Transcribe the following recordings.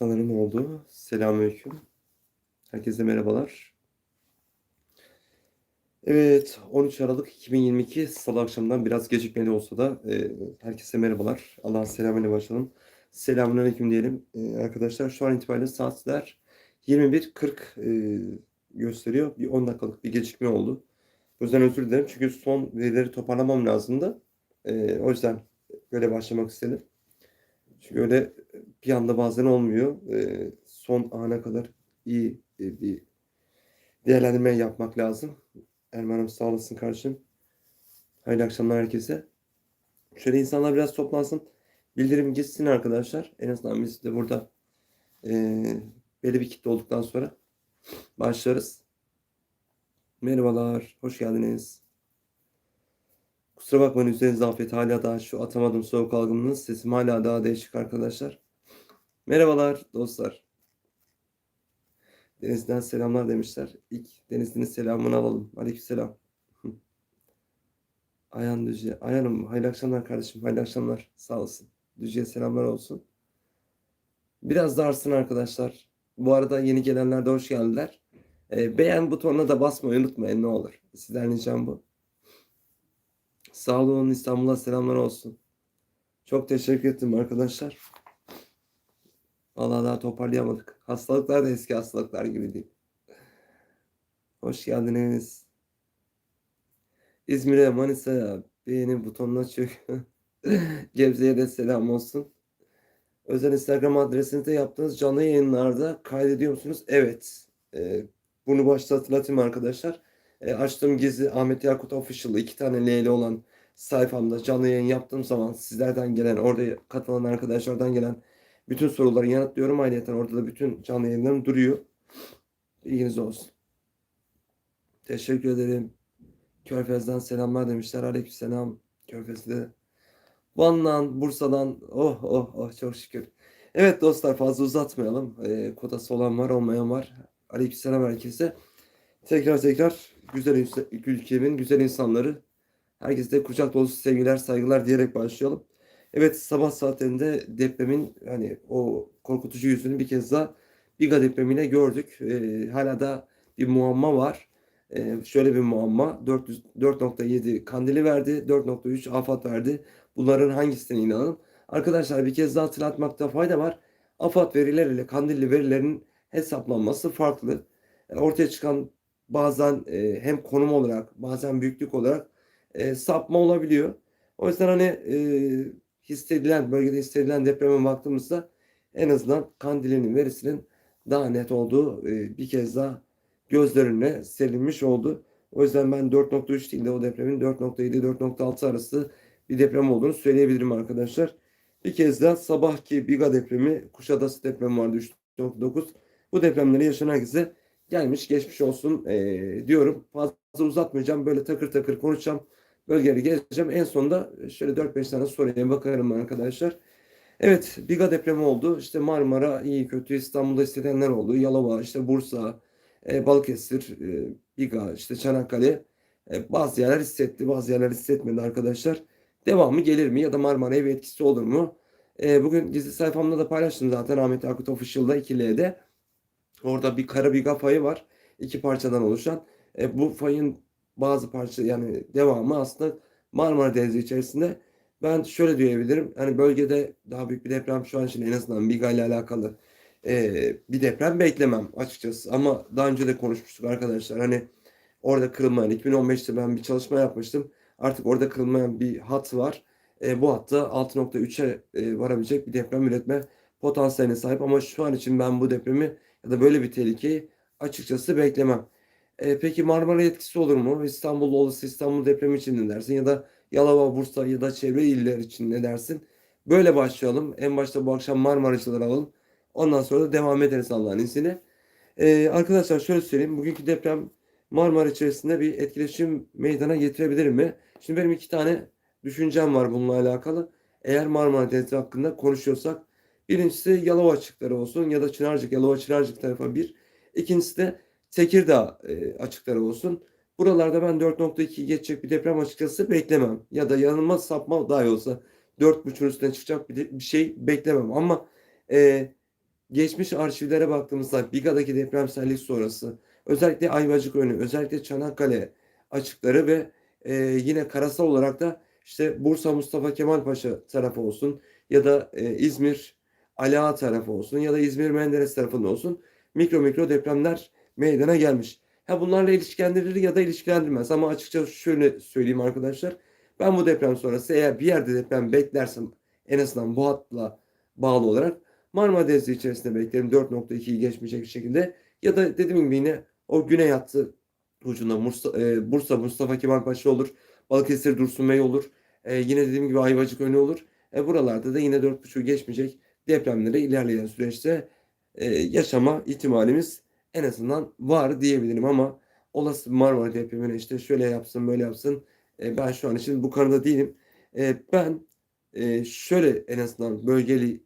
Sanırım oldu. Selamünaleyküm. Herkese merhabalar. Evet, 13 Aralık 2022 Salı akşamından biraz gecikmeli olsa da e, herkese merhabalar. Allah'ın selamıyla başlayalım. Selamünaleyküm diyelim. E, arkadaşlar şu an itibariyle saatler 21.40 e, gösteriyor. Bir 10 dakikalık bir gecikme oldu. O yüzden özür dilerim çünkü son verileri toparlamam lazımdı. E, o yüzden böyle başlamak istedim. Çünkü öyle bir anda bazen olmuyor. E, son ana kadar iyi e, bir değerlendirme yapmak lazım. Erman'ım sağ olasın kardeşim. Hayırlı akşamlar herkese. Şöyle insanlar biraz toplansın. Bildirim gitsin arkadaşlar. En azından biz de burada e, belli bir kitle olduktan sonra başlarız. Merhabalar, hoş geldiniz. Kusura bakmayın üzerinize afiyet. Hala daha şu atamadım soğuk algınlığınız. Sesim hala daha değişik arkadaşlar. Merhabalar dostlar. Deniz'den selamlar demişler. İlk Deniz'in selamını alalım. Aleykümselam. Ayhan Düzce. Ayhan'ım hayırlı akşamlar kardeşim. Hayırlı akşamlar. Sağ olsun. Düzce'ye selamlar olsun. Biraz da artsın arkadaşlar. Bu arada yeni gelenler de hoş geldiler. E, beğen butonuna da basmayı unutmayın ne olur. Sizden ricam bu. Sağ olun İstanbul'a selamlar olsun. Çok teşekkür ettim arkadaşlar. Vallahi daha toparlayamadık. Hastalıklar da eski hastalıklar gibi değil. Hoş geldiniz. İzmir'e, Manisa'ya beğeni butonuna çök. Gebze'ye de selam olsun. Özel Instagram adresinizde yaptığınız canlı yayınlarda kaydediyor musunuz? Evet. Ee, bunu başta hatırlatayım arkadaşlar. Ee, açtığım gizli Ahmet Yakut Official iki tane L'li olan sayfamda canlı yayın yaptığım zaman sizlerden gelen, orada katılan arkadaşlardan gelen bütün soruları yanıtlıyorum. Ayrıca orada da bütün canlı yayınlarım duruyor. İlginiz olsun. Teşekkür ederim. Körfez'den selamlar demişler. Aleykümselam. Körfez'de. Van'dan, Bursa'dan. Oh oh oh çok şükür. Evet dostlar fazla uzatmayalım. E, kodası olan var olmayan var. Aleykümselam herkese. Tekrar tekrar güzel ülkemin güzel insanları. Herkese kucak dolusu sevgiler, saygılar diyerek başlayalım. Evet sabah saatlerinde depremin hani o korkutucu yüzünü bir kez daha Biga depremiyle gördük. Ee, hala da bir muamma var. Ee, şöyle bir muamma 4.7 Kandili verdi, 4.3 AFAD verdi. Bunların hangisine inanalım? Arkadaşlar bir kez daha hatırlatmakta fayda var. AFAD verileriyle Kandilli verilerin hesaplanması farklı. E, ortaya çıkan bazen e, hem konum olarak bazen büyüklük olarak e, sapma olabiliyor. O yüzden hani e, hissedilen, bölgede hissedilen depreme baktığımızda en azından Kandil'in verisinin daha net olduğu e, bir kez daha gözlerine serilmiş oldu. O yüzden ben 4.3 değil de o depremin 4.7-4.6 arası bir deprem olduğunu söyleyebilirim arkadaşlar. Bir kez daha sabahki Biga depremi, Kuşadası depremi vardı 3.9. Bu depremleri yaşanan herkese gelmiş geçmiş olsun e, diyorum. Fazla uzatmayacağım. Böyle takır takır konuşacağım. Bölgeleri gezeceğim. En sonunda şöyle 4-5 tane soruya bakarım arkadaşlar. Evet Biga depremi oldu. İşte Marmara iyi kötü İstanbul'da hissedenler oldu. Yalova, işte Bursa, e, Balıkesir, e, Biga, işte Çanakkale. E, bazı yerler hissetti, bazı yerler hissetmedi arkadaşlar. Devamı gelir mi ya da Marmara'ya bir etkisi olur mu? E, bugün gizli sayfamda da paylaştım zaten Ahmet Akut Official'da 2L'de. Orada bir kara biga fayı var. iki parçadan oluşan. E, bu fayın bazı parça yani devamı aslında Marmara Denizi içerisinde. Ben şöyle diyebilirim. Hani bölgede daha büyük bir deprem şu an için en azından Biga ile alakalı e, bir deprem beklemem açıkçası. Ama daha önce de konuşmuştuk arkadaşlar. Hani orada kırılmayan 2015'te ben bir çalışma yapmıştım. Artık orada kırılmayan bir hat var. E, bu hatta 6.3'e e, varabilecek bir deprem üretme potansiyeline sahip. Ama şu an için ben bu depremi ya da böyle bir tehlikeyi açıkçası beklemem. E, peki Marmara etkisi olur mu? İstanbul olası İstanbul depremi için ne dersin? Ya da Yalova, Bursa ya da çevre iller için ne dersin? Böyle başlayalım. En başta bu akşam Marmaracıları alalım. Ondan sonra da devam ederiz Allah'ın izniyle. E, arkadaşlar şöyle söyleyeyim. Bugünkü deprem Marmara içerisinde bir etkileşim meydana getirebilir mi? Şimdi benim iki tane düşüncem var bununla alakalı. Eğer Marmara Denizi hakkında konuşuyorsak birincisi Yalova açıkları olsun ya da Çınarcık, Yalova Çınarcık tarafa bir. İkincisi de Tekirdağ e, açıkları olsun. Buralarda ben 4.2 geçecek bir deprem açıkçası beklemem. Ya da yanılmaz sapma dahi olsa 4.5'ün üstüne çıkacak bir, bir şey beklemem. Ama e, geçmiş arşivlere baktığımızda Biga'daki depremsellik sonrası özellikle Ayvacık önü, özellikle Çanakkale açıkları ve e, yine karasal olarak da işte Bursa Mustafa Kemal Paşa tarafı olsun ya da e, İzmir Ali Ağa tarafı olsun ya da İzmir Menderes tarafında olsun mikro mikro depremler meydana gelmiş. Ha bunlarla ilişkilendirilir ya da ilişkilendirmez ama açıkça şöyle söyleyeyim arkadaşlar. Ben bu deprem sonrası eğer bir yerde deprem beklersem en azından bu hatla bağlı olarak Marmara Denizi içerisinde beklerim 4.2'yi geçmeyecek şekilde ya da dediğim gibi yine o güney hattı ucunda Bursa, e, Bursa Mustafa Kemal Paşa olur. Balıkesir Dursun Bey olur. E, yine dediğim gibi Ayvacık önü olur. E, buralarda da yine 4.5'u geçmeyecek depremleri ilerleyen süreçte e, yaşama ihtimalimiz en azından var diyebilirim ama olası Marmara depremine işte şöyle yapsın böyle yapsın e, ben şu an için bu konuda değilim. E, ben e, şöyle en azından bölgeli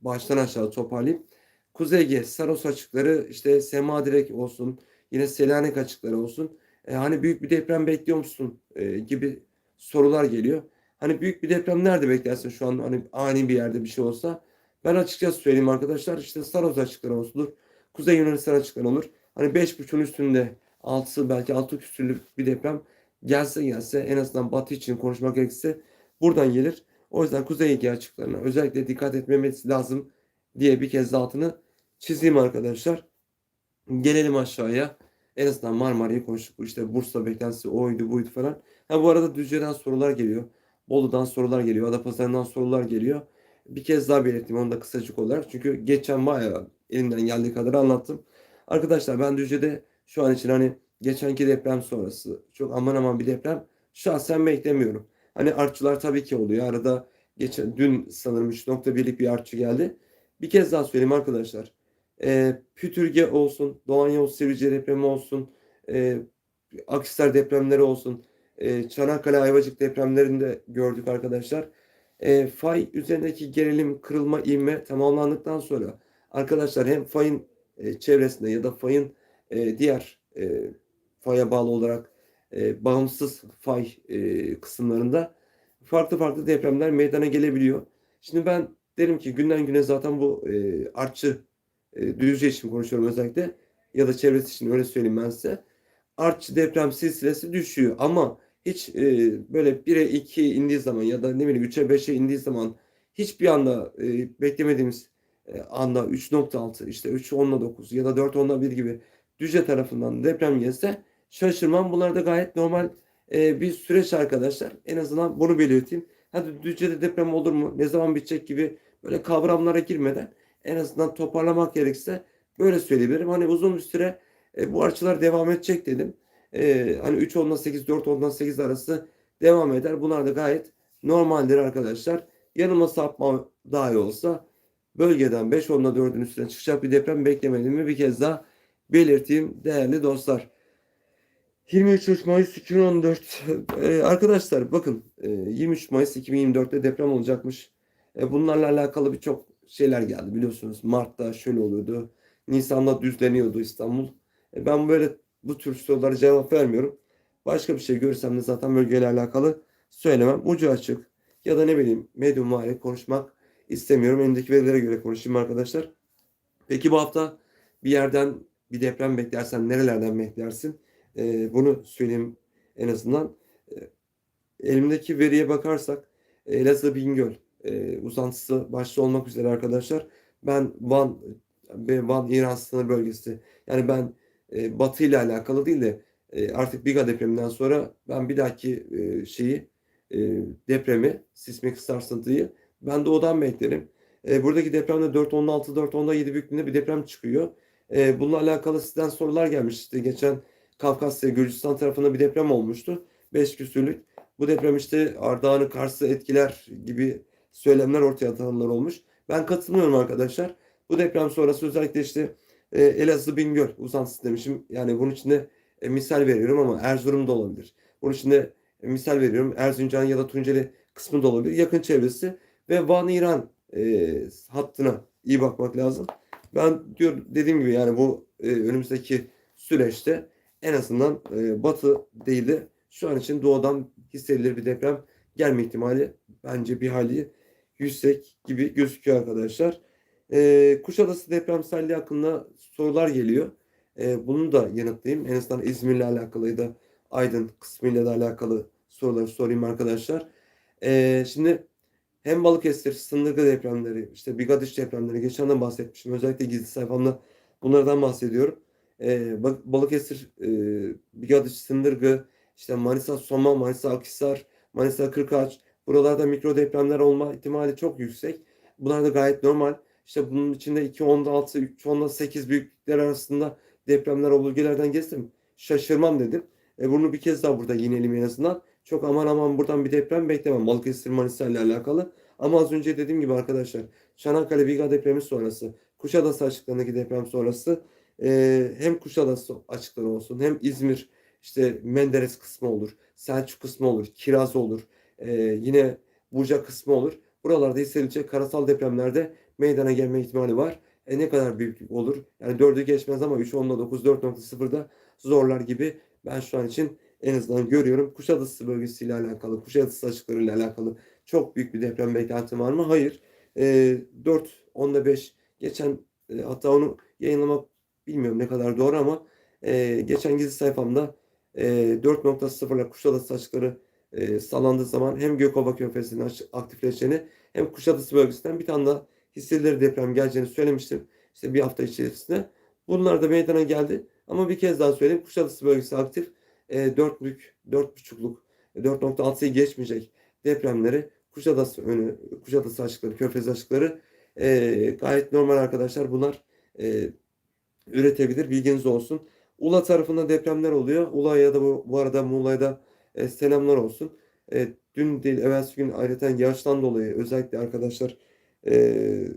baştan aşağı toparlayayım. Kuzey Ege, Saros açıkları işte Sema Direk olsun yine Selanik açıkları olsun. E, hani büyük bir deprem bekliyor musun e, gibi sorular geliyor. Hani büyük bir deprem nerede beklersin şu an hani ani bir yerde bir şey olsa? Ben açıkçası söyleyeyim arkadaşlar işte Saros açıkları olsun. Kuzey Yunanistan açıkları olur. Hani 5.5'un üstünde 6 belki 6 küsürlük bir deprem gelse gelse en azından batı için konuşmak gerekirse buradan gelir. O yüzden Kuzey Ege açıklarına özellikle dikkat etmemesi lazım diye bir kez altını çizeyim arkadaşlar. Gelelim aşağıya. En azından Marmara'yı konuştuk. İşte Bursa beklentisi oydu buydu falan. Ha bu arada Düzce'den sorular geliyor. Bolu'dan sorular geliyor. Adapazarı'ndan sorular geliyor. Bir kez daha belirteyim onu da kısacık olarak. Çünkü geçen bayağı elimden geldiği kadar anlattım. Arkadaşlar ben Düzce'de şu an için hani geçenki deprem sonrası çok aman aman bir deprem şahsen beklemiyorum. Hani artçılar tabii ki oluyor. Arada geçen dün sanırım 3.1'lik bir artçı geldi. Bir kez daha söyleyeyim arkadaşlar. E, Pütürge olsun, Doğan Yavuz Sivrice depremi olsun, e, Akhisar depremleri olsun, e, Çanakkale Ayvacık depremlerinde gördük arkadaşlar. E, fay üzerindeki gerilim, kırılma, inme tamamlandıktan sonra arkadaşlar hem fayın e, çevresinde ya da fayın e, diğer e, faya bağlı olarak e, bağımsız fay e, kısımlarında farklı farklı depremler meydana gelebiliyor. Şimdi ben derim ki günden güne zaten bu e, artçı e, Düzce için konuşuyorum özellikle ya da çevresi için öyle söyleyeyim ben size. Artçı deprem silsilesi düşüyor ama hiç e, böyle 1'e 2 indiği zaman ya da ne bileyim 3'e 5'e indiği zaman hiçbir anda e, beklemediğimiz anda 3.6 işte 3 10'la 9 ya da 4 10'la 1 gibi Düzce tarafından deprem gelse şaşırmam. Bunlar da gayet normal e, bir süreç arkadaşlar. En azından bunu belirteyim. Hadi Düzce'de deprem olur mu? Ne zaman bitecek gibi böyle kavramlara girmeden en azından toparlamak gerekirse böyle söyleyebilirim. Hani uzun bir süre e, bu artçılar devam edecek dedim. E, hani 3 ondan 8, 4 ondan 8 arası devam eder. Bunlar da gayet normaldir arkadaşlar. Yanıma sapma dahi olsa bölgeden 5 onla 4'ün üstüne çıkacak bir deprem beklemediğimi bir kez daha belirteyim değerli dostlar. 23 Mayıs 2014 ee, arkadaşlar bakın e, 23 Mayıs 2024'te deprem olacakmış. E, bunlarla alakalı birçok şeyler geldi biliyorsunuz. Mart'ta şöyle oluyordu. Nisan'da düzleniyordu İstanbul. E, ben böyle bu tür sorulara cevap vermiyorum. Başka bir şey görürsem de zaten bölgeyle alakalı söylemem. Ucu açık ya da ne bileyim medyum konuşmak istemiyorum. Elimdeki verilere göre konuşayım arkadaşlar. Peki bu hafta bir yerden bir deprem beklersen nerelerden beklersin? E, bunu söyleyeyim en azından. E, elimdeki veriye bakarsak Elazığ Bingöl e, uzantısı başta olmak üzere arkadaşlar. Ben Van ve Van İran sınır bölgesi. Yani ben e, Batı ile alakalı değil de e, artık Biga depreminden sonra ben bir dahaki e, şeyi e, depremi, sismik sarsıntıyı ben doğudan beklerim. E, buradaki depremde 4.16, 4.17 büyüklüğünde bir deprem çıkıyor. E, bununla alakalı sizden sorular gelmişti. Geçen Kafkasya, Gürcistan tarafında bir deprem olmuştu. 5 küsürlük. Bu deprem işte Ardahan'ı, Kars'ı etkiler gibi söylemler ortaya atanlar olmuş. Ben katılmıyorum arkadaşlar. Bu deprem sonrası özellikle işte e, Elazığ Bingöl uzantısı demişim. Yani bunun içinde e, misal veriyorum ama Erzurum da olabilir. Bunun içinde e, misal veriyorum Erzincan ya da Tunceli kısmı da olabilir. Yakın çevresi ve Van İran e, hattına iyi bakmak lazım. Ben diyor dediğim gibi yani bu e, önümüzdeki süreçte en azından e, batı değil de şu an için doğudan hissedilir bir deprem gelme ihtimali bence bir hali yüksek gibi gözüküyor arkadaşlar. Eee, Kuşadası depremselliği hakkında sorular geliyor. Eee, bunu da yanıtlayayım. En azından İzmir'le alakalıydı. Aydın kısmıyla da alakalı soruları sorayım arkadaşlar. Eee, şimdi hem Balıkesir, Sındırgı depremleri, işte Bigadiş depremleri geçen de bahsetmiştim. Özellikle gizli sayfamda bunlardan bahsediyorum. Ba- Balıkesir, eee, Bigadiş, Sındırgı, işte Manisa, Soma, Manisa, Akhisar, Manisa, Kırkağaç. Buralarda mikro depremler olma ihtimali çok yüksek. Bunlar da gayet normal. İşte bunun içinde 2.6, 3.8 büyüklükler arasında depremler o bölgelerden geçtim. Şaşırmam dedim. E bunu bir kez daha burada yineleyeyim en azından. Çok aman aman buradan bir deprem beklemem. Balıkesir Manisa ile alakalı. Ama az önce dediğim gibi arkadaşlar Çanakkale Biga depremi sonrası, Kuşadası açıklarındaki deprem sonrası e, hem Kuşadası açıkları olsun hem İzmir işte Menderes kısmı olur, Selçuk kısmı olur, Kiraz olur, e, yine Buca kısmı olur. Buralarda hissedilecek karasal depremlerde meydana gelme ihtimali var. E ne kadar büyük olur? Yani 4'ü geçmez ama 3.9, 4.0'da zorlar gibi ben şu an için en azından görüyorum. Kuşadası bölgesiyle alakalı, Kuşadası açıklarıyla alakalı çok büyük bir deprem beklentim var mı? Hayır. E, 4, 10'da 5 geçen e, hatta onu yayınlamak bilmiyorum ne kadar doğru ama e, geçen gizli sayfamda e, 4.0'la Kuşadası açıkları e, sağlandığı zaman hem Gökova Körfezi'nin aktifleşeceğini hem Kuşadası bölgesinden bir tane daha hissedilir deprem geleceğini söylemiştim. İşte bir hafta içerisinde. Bunlar da meydana geldi. Ama bir kez daha söyleyeyim. Kuşadası bölgesi aktif. E, 4'lük, 4.5'luk, 4.6'yı geçmeyecek depremleri Kuşadası önü, Kuşadası açıkları, Körfez açıkları e, gayet normal arkadaşlar. Bunlar e, üretebilir. Bilginiz olsun. Ula tarafında depremler oluyor. Ula'ya da bu, bu arada Muğla'ya da e, selamlar olsun. E, dün değil, evvelsi gün ayrıca yağıştan dolayı özellikle arkadaşlar e,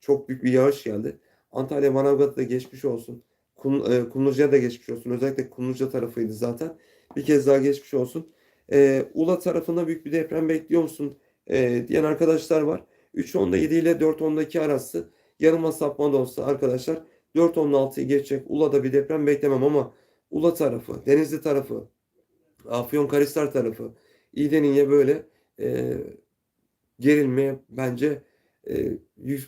çok büyük bir yağış geldi. Antalya Manavgat'ta geçmiş olsun. Kum, e, Kumluca'ya da geçmiş olsun. Özellikle Kumluca tarafıydı zaten. Bir kez daha geçmiş olsun. E, Ula tarafında büyük bir deprem bekliyor musun? E, diyen arkadaşlar var. 3.10'da 7 ile 4.10'da 2 arası yarım sapma da olsa arkadaşlar 4.16'yı geçecek. Ula'da bir deprem beklemem ama Ula tarafı, Denizli tarafı, Afyonkarahisar tarafı, İğdeni'ye böyle e, gerilmeye bence e,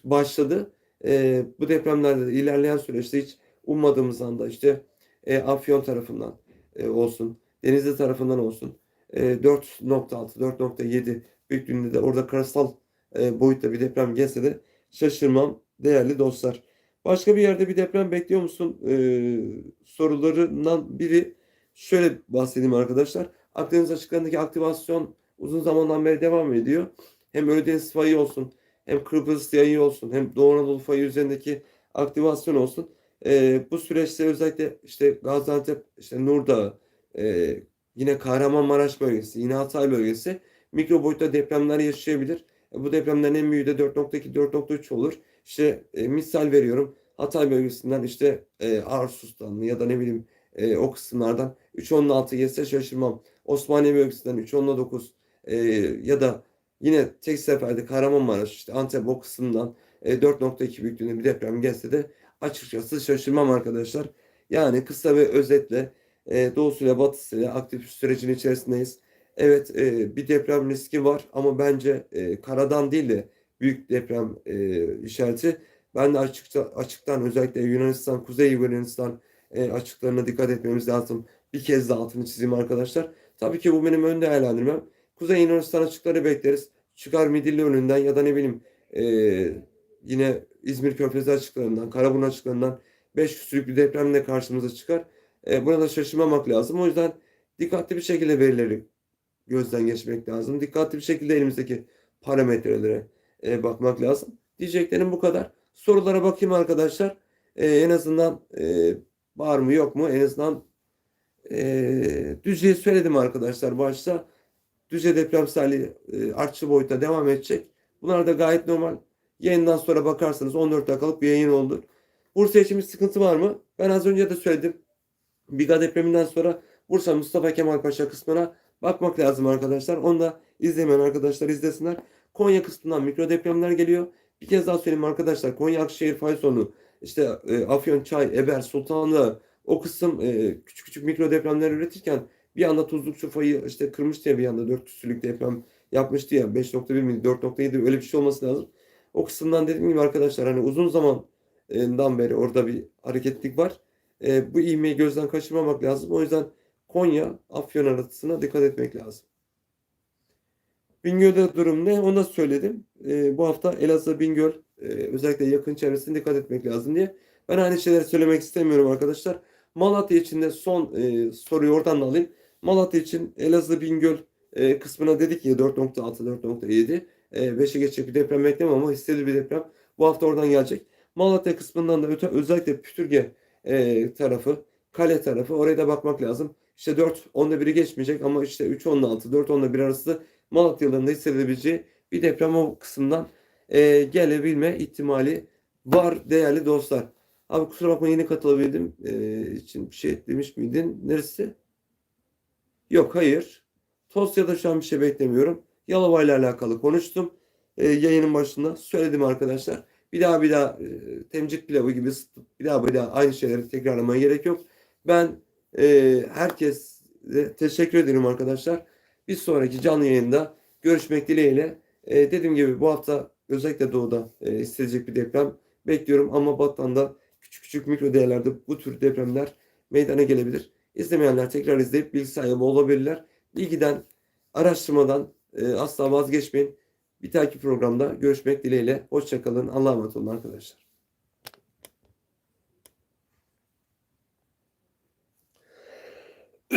başladı. E, bu depremlerde de ilerleyen süreçte hiç ummadığımız anda işte e, Afyon tarafından e, olsun, Denizli tarafından olsun e, 4.6, 4.7 büyüklüğünde de orada karasal e, boyutta bir deprem gelse de şaşırmam değerli dostlar. Başka bir yerde bir deprem bekliyor musun? E, sorularından biri şöyle bahsedeyim arkadaşlar. Akdeniz açıklarındaki aktivasyon uzun zamandan beri devam ediyor. Hem Ölüdeniz fayı olsun, hem Kıbrıs yayı olsun, hem Doğu Anadolu fayı üzerindeki aktivasyon olsun. Ee, bu süreçte özellikle işte Gaziantep, işte Nurdağ, e, yine Kahramanmaraş bölgesi, yine Hatay bölgesi mikro boyutta depremler yaşayabilir. E, bu depremlerin en büyüğü de 4.2, 4.3 olur. İşte e, misal veriyorum. Hatay bölgesinden işte e, Arsus'tan ya da ne bileyim e, o kısımlardan 3.16 gelse şaşırmam. Osmaniye bölgesinden 3.19 e, ya da yine tek seferde Kahramanmaraş işte Antep o kısımdan e, 4.2 büyüklüğünde bir deprem gelse de açıkçası şaşırmam arkadaşlar. Yani kısa ve özetle e, doğusuyla batısıyla aktif sürecin içerisindeyiz. Evet e, bir deprem riski var ama bence e, karadan değil de büyük deprem e, işareti. Ben de açıkça, açıktan özellikle Yunanistan, Kuzey Yunanistan e, açıklarına dikkat etmemiz lazım. Bir kez daha altını çizeyim arkadaşlar. Tabii ki bu benim ön değerlendirmem. Kuzey Yunanistan açıkları bekleriz. Çıkar Midilli önünden ya da ne bileyim e, yine İzmir Körfezi açıklarından, Karaburun açıklarından 5 küsürlük bir depremle karşımıza çıkar. E, buna da şaşırmamak lazım. O yüzden dikkatli bir şekilde verileri gözden geçirmek lazım. Dikkatli bir şekilde elimizdeki parametrelere e, bakmak lazım. Diyeceklerim bu kadar. Sorulara bakayım arkadaşlar. E, en azından e, var mı yok mu? En azından e, Düzce'yi söyledim arkadaşlar başta. Düzce depremselliği e, artçı boyutta devam edecek. Bunlar da gayet normal. Yayından sonra bakarsanız 14 dakikalık bir yayın oldu. Bursa için bir sıkıntı var mı? Ben az önce de söyledim. Biga depreminden sonra Bursa Mustafa Kemal Paşa kısmına bakmak lazım arkadaşlar. Onu da izlemeyen arkadaşlar izlesinler. Konya kısmından mikro depremler geliyor. Bir kez daha söyleyeyim arkadaşlar. Konya Akşehir fay sonu işte e, Afyon, Çay, Eber, Sultanlı o kısım e, küçük küçük mikro depremler üretirken bir anda Tuzlukçu fayı işte kırmıştı ya bir anda 4 küsürlük deprem yapmıştı ya 5.1 miydi 4.7 öyle bir şey olması lazım. O kısımdan dediğim gibi arkadaşlar hani uzun zamandan beri orada bir hareketlik var. E, bu ivmeyi gözden kaçırmamak lazım. O yüzden Konya, Afyon arasına dikkat etmek lazım. Bingöl'de durum ne? Onu da söyledim. E, bu hafta Elazığ, Bingöl e, özellikle yakın çevresine dikkat etmek lazım diye. Ben aynı şeyleri söylemek istemiyorum arkadaşlar. Malatya için de son e, soruyu oradan da alayım. Malatya için Elazığ, Bingöl e, kısmına dedik ya 4.6, 4.7. E, 5'e geçecek bir deprem beklemem ama hissedilir bir deprem. Bu hafta oradan gelecek. Malatya kısmından da öte, özellikle Pütürge e, tarafı, kale tarafı oraya da bakmak lazım. İşte 4 onda biri geçmeyecek ama işte 3 onda 6, 4 onda 1 arası Malatyalıların da hissedilebileceği bir deprem o kısımdan e, gelebilme ihtimali var değerli dostlar. Abi kusura bakma yeni katılabildim. E, için bir şey demiş miydin? Neresi? Yok hayır. Tosya'da şu an bir şey beklemiyorum. Yalova ile alakalı konuştum. E, yayının başında söyledim arkadaşlar. Bir daha bir daha e, temcik pilavı gibi bir daha bir daha aynı şeyleri tekrarlamaya gerek yok. Ben e, herkese teşekkür ederim arkadaşlar. Bir sonraki canlı yayında görüşmek dileğiyle. E, dediğim gibi bu hafta özellikle doğuda e, hissedilecek bir deprem bekliyorum ama Batman'da küçük küçük mikro değerlerde bu tür depremler meydana gelebilir. İzlemeyenler tekrar izleyip bilgi sahibi olabilirler. Bilgiden, araştırmadan e, asla vazgeçmeyin. Bir dahaki programda görüşmek dileğiyle. Hoşçakalın. Allah'a emanet olun arkadaşlar.